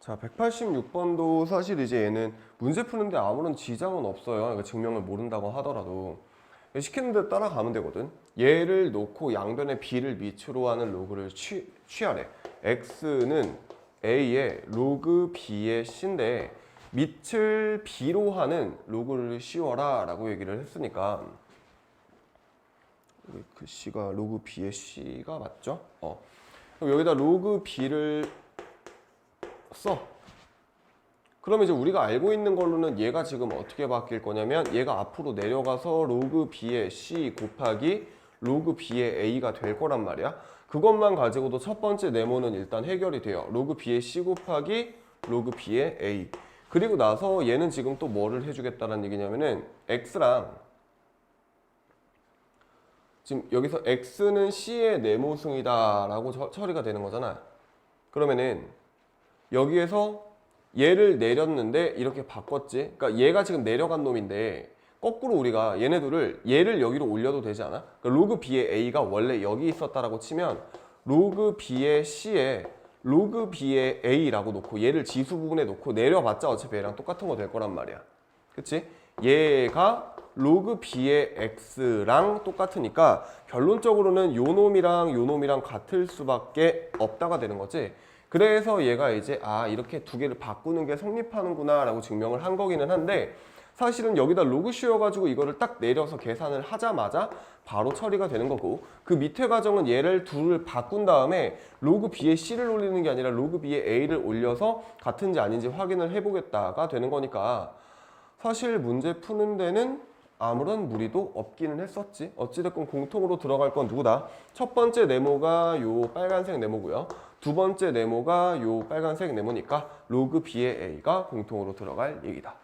자, 186번도 사실 이제 얘는 문제 푸는데 아무런 지장은 없어요. 그러니까 증명을 모른다고 하더라도 시키는 대로 따라가면 되거든. 얘를 놓고 양변에 b를 밑으로 하는 로그를 취, 취하래. x는 a의 로그 b의 c인데 밑을 b로 하는 로그를 씌워라 라고 얘기를 했으니까 그 c가 로그 b의 c가 맞죠? 어. 그럼 여기다 로그 b를 써. 그러면 이제 우리가 알고 있는 걸로는 얘가 지금 어떻게 바뀔 거냐면 얘가 앞으로 내려가서 로그 b의 c 곱하기 로그 b의 a가 될 거란 말이야. 그것만 가지고도 첫 번째 네모는 일단 해결이 돼요. 로그 b의 c 곱하기 로그 b의 a. 그리고 나서 얘는 지금 또 뭐를 해주겠다는 얘기냐면은 x랑 지금 여기서 x는 c의 네모승이다 라고 처- 처리가 되는 거잖아. 그러면은 여기에서 얘를 내렸는데 이렇게 바꿨지. 그러니까 얘가 지금 내려간 놈인데 거꾸로 우리가 얘네들을 얘를 여기로 올려도 되지 않아? 그러니까 로그 b의 a가 원래 여기 있었다라고 치면 로그 b의 c에 로그 b의 a라고 놓고 얘를 지수 부분에 놓고 내려봤자 어차피 얘랑 똑같은 거 될 거란 말이야. 그치? 얘가 로그 b의 x랑 똑같으니까 결론적으로는 요 놈이랑 요 놈이랑 같을 수밖에 없다가 되는 거지. 그래서 얘가 이제 아 이렇게 두 개를 바꾸는 게 성립하는구나 라고 증명을 한 거기는 한데 사실은 여기다 로그 씌워가지고 이거를 딱 내려서 계산을 하자마자 바로 처리가 되는 거고 그 밑에 과정은 얘를 둘을 바꾼 다음에 로그 b에 c를 올리는 게 아니라 로그 b에 a를 올려서 같은지 아닌지 확인을 해보겠다가 되는 거니까 사실 문제 푸는 데는 아무런 무리도 없기는 했었지. 어찌됐건 공통으로 들어갈 건 누구다? 첫 번째 네모가 요 빨간색 네모고요. 두 번째 네모가 요 빨간색 네모니까 로그 b의 a가 공통으로 들어갈 얘기다.